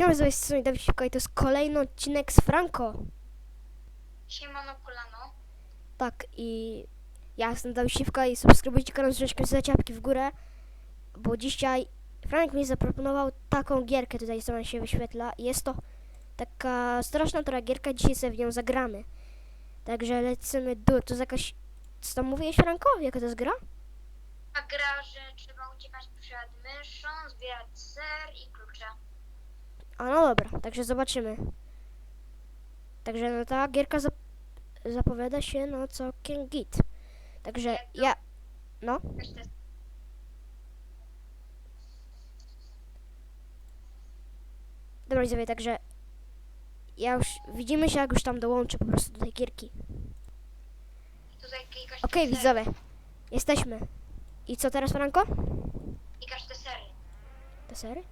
Siema, z tej strony Dawid Siłka i to jest kolejny odcinek z Franco. Siemano kolano. Tak, i ja jestem Dawid Siwka i subskrybujcie kanał z rzeczkiem z ciapki w górę, bo dzisiaj Franek mi zaproponował taką gierkę tutaj, co nam się wyświetla. Jest to taka straszna która gierka, dzisiaj sobie w nią zagramy. Także lecimy do, to jest jakaś, co tam mówiłeś Franko? Jaka to jest gra? A gra, że trzeba uciekać przed myszą, zbierać ser i klucze. A no dobra, także zobaczymy. Także no ta gierka zap- zapowiada się no całkiem git. Także ja, no, dobra widzowie, także ja już, widzimy się jak już tam dołączę po prostu do tej gierki. Okej sery. widzowie, jesteśmy. I co teraz Franko? Klikasz te sery. Te sery?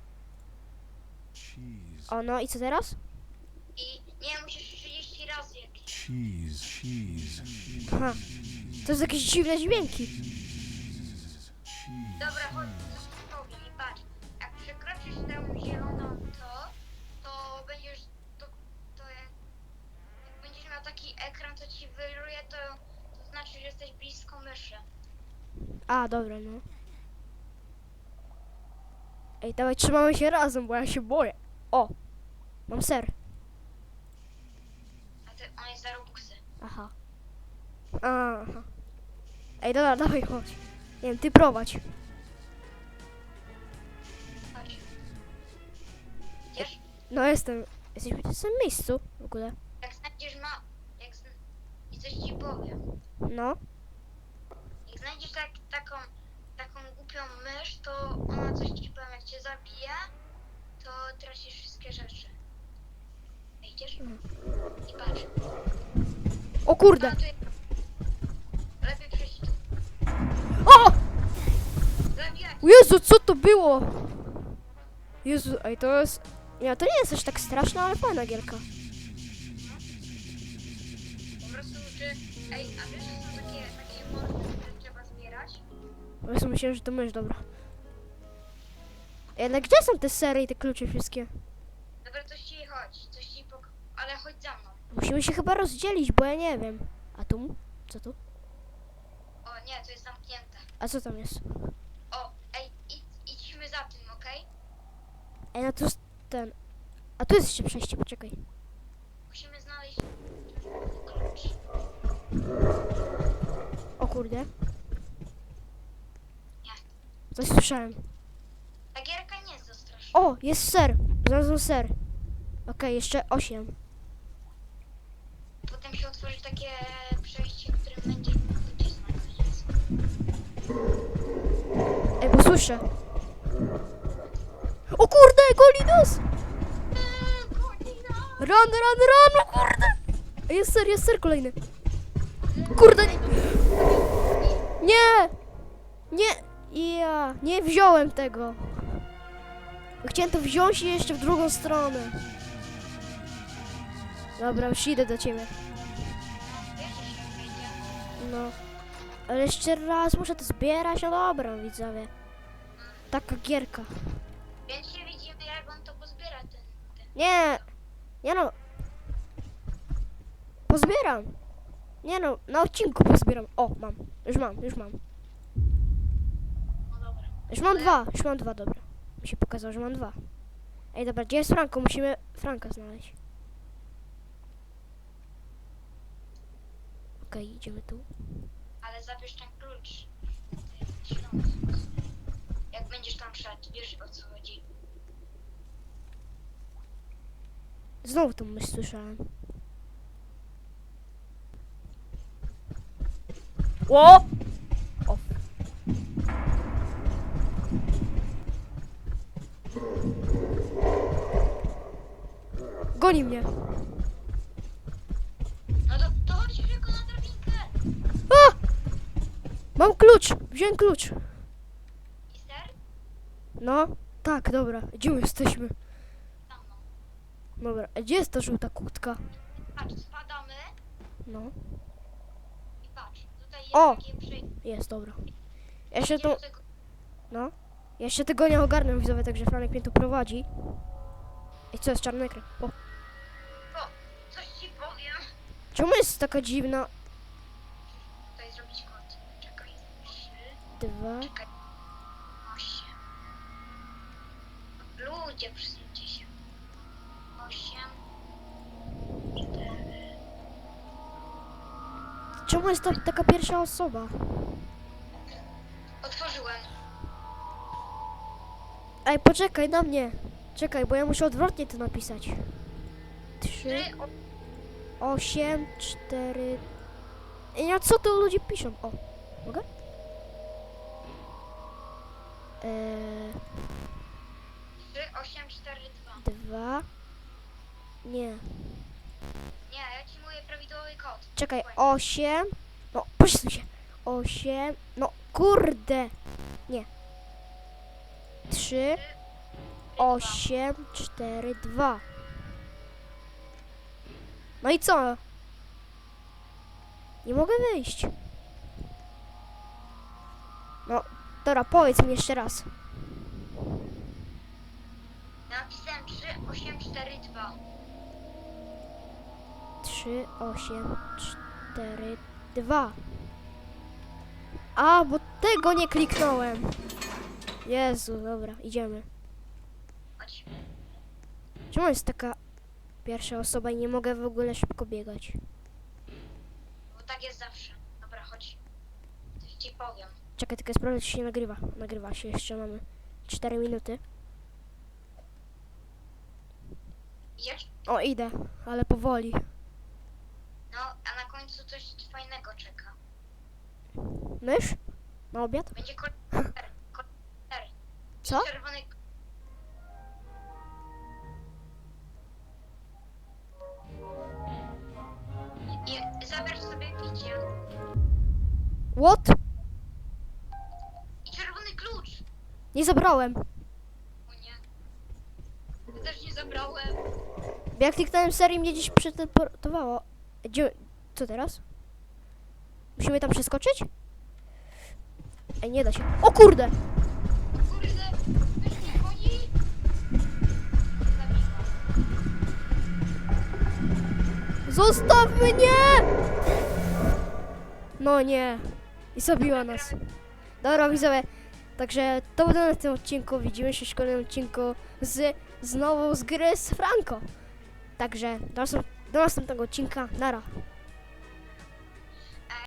Cheese, O no i co teraz? I nie, musisz 30 razy jakieś. cheese, cheese, Aha, to jest jakieś dziwne dźwięki. Dobra, chodź do powiem i patrz. Jak przekroczysz tę zieloną to, to będziesz, to, to jak, jak będziesz miał taki ekran, co ci wyruje, to, to znaczy, że jesteś blisko myszy. A, dobra, no. Ej, dawaj, trzymamy się razem, bo ja się boję. O, mam ser. A ty, on jest za robuxy. Aha. Aha. Ej, dobra, dawaj, chodź. Nie wiem, ty prowadź. Chodź. Idziesz? No jestem. Jesteśmy w tym samym miejscu w ogóle. Jak znajdziesz ma... Jak zn... I coś ci powiem. No. Jak znajdziesz tak, taką, taką głupią mysz, to ona coś ci powiem, jak cię zabije, to tracisz wszystkie rzeczy. Idziesz? I patrz. O kurde. Tu jest... Lepiej przejść. O! Zabijać! Jezu, co to było? Jezu, ej, to jest... Nie, to nie jest aż tak straszne, ale fajna gierka. Po prostu, że... Ej, a wiesz, że są takie, takie mordy, które trzeba zbierać? O Jezu, myślałem, że to mysz, dobra. Ej, ale gdzie są te sery i te klucze wszystkie? Dobra, coś ci chodź, coś ci pok... Ale chodź za mną. Musimy się chyba rozdzielić, bo ja nie wiem. A tu? Co tu? O nie, to jest zamknięte. A co tam jest? O, ej, idź, idźmy za tym, okej? Ej, no jest ten... A tu jest jeszcze przejście, poczekaj. Musimy znaleźć klucz. O kurde. Nie. Coś słyszałem. Ta gierka nie jest za straszna. O, jest ser. Znalazłem ser. Okej, jeszcze osiem. Potem się otworzy takie przejście, w którym będzie gdzieś znaleźć. Ej, bo słyszę. O kurde, goli nas! Run, run, run, o kurde! Ej, Jest ser, jest ser kolejny. Kurde, nie. Nie! Nie! Ja, nie wziąłem tego. Chciałem to wziąć i jeszcze w drugą stronę. Dobra, już idę do ciebie. No. Ale jeszcze raz muszę to zbierać, no dobra, widzowie. Taka gierka. Więc się widzimy, jak on to pozbiera, ten, ten. Nie! Nie no. Pozbieram. Nie no, na odcinku pozbieram. O, mam. Już mam, już mam. No dobra. Już mam dwa, już mam dwa, dobra. Mi się pokazało, że mam dwa. Ej, dobra, gdzie jest Franko? Musimy Franka znaleźć. Okej, idziemy tu. Ale zabierz ten klucz. Jak będziesz tam szedł, wiesz o co chodzi. Znowu tą myśl słyszałem. O. Goni mnie. No to, to chodź szybko na drabinkę. A! Mam klucz! Wziąłem klucz. I ser? No, tak, dobra. Gdzie my jesteśmy? No. Dobra, a gdzie jest ta żółta kurtka? Patrz, spadamy No, i patrz. Tutaj jest O! takie przejście. jest, dobra. Ja się tu, tego- no. Ja się tego nie ogarnę widzowie, także Franek mnie tu prowadzi. I co jest czarny ekran? O. czemu jest taka dziwna? Tutaj zrobić kod. Czekaj. Trzy, Dwa. czekaj. Osiem. Ludzie, przesuńcie się. Osiem. Cztery. Czemu jest to taka pierwsza osoba? Otworzyłem. Ej, poczekaj na mnie. Czekaj, bo ja muszę odwrotnie to napisać. Trzy, o, osiem, cztery. Ej, a co tu ludzie piszą? O, mogę? Eee, trzy, osiem, cztery, dwa. dwa. Nie. Nie, ja ci mówię prawidłowy kod. Czekaj, osiem. No, poślij się. Osiem. No, kurde. Nie. Trzy, osiem, cztery, dwa. No i co? Nie mogę wyjść. No, dobra, powiedz mi jeszcze raz. Napisałem 3, 8, 4, 2. Trzy, osiem, cztery, dwa. A, bo tego nie kliknąłem. Jezu, dobra, idziemy. Chodź. Czemu jest taka pierwsza osoba i nie mogę w ogóle szybko biegać? Bo tak jest zawsze. Dobra, chodź. Coś ci powiem. Czekaj, tylko sprawdzę, czy się nagrywa. Nagrywa się, jeszcze mamy 4 minuty. Idziesz? O, idę, ale powoli. No, a na końcu coś fajnego czeka. Mysz? Na obiad? Będzie kolor 4. Kolor 4. Co? Czerwony. What? I czerwony klucz. Nie zabrałem. O nie. Ja też nie zabrałem. Jak kliknąłem serię, mnie gdzieś przeteleportowało. Gdzie... Co teraz? Musimy tam przeskoczyć? Ej, nie da się. O kurde! Kurde, już nie chodzi. Zabiła. Zostaw mnie! No nie. I zabiła nas. Dobra, widzowie. Także to było na tym odcinku. Widzimy się w kolejnym odcinku z znowu z gry z Franco. Także do, następ- do następnego odcinka. Nara.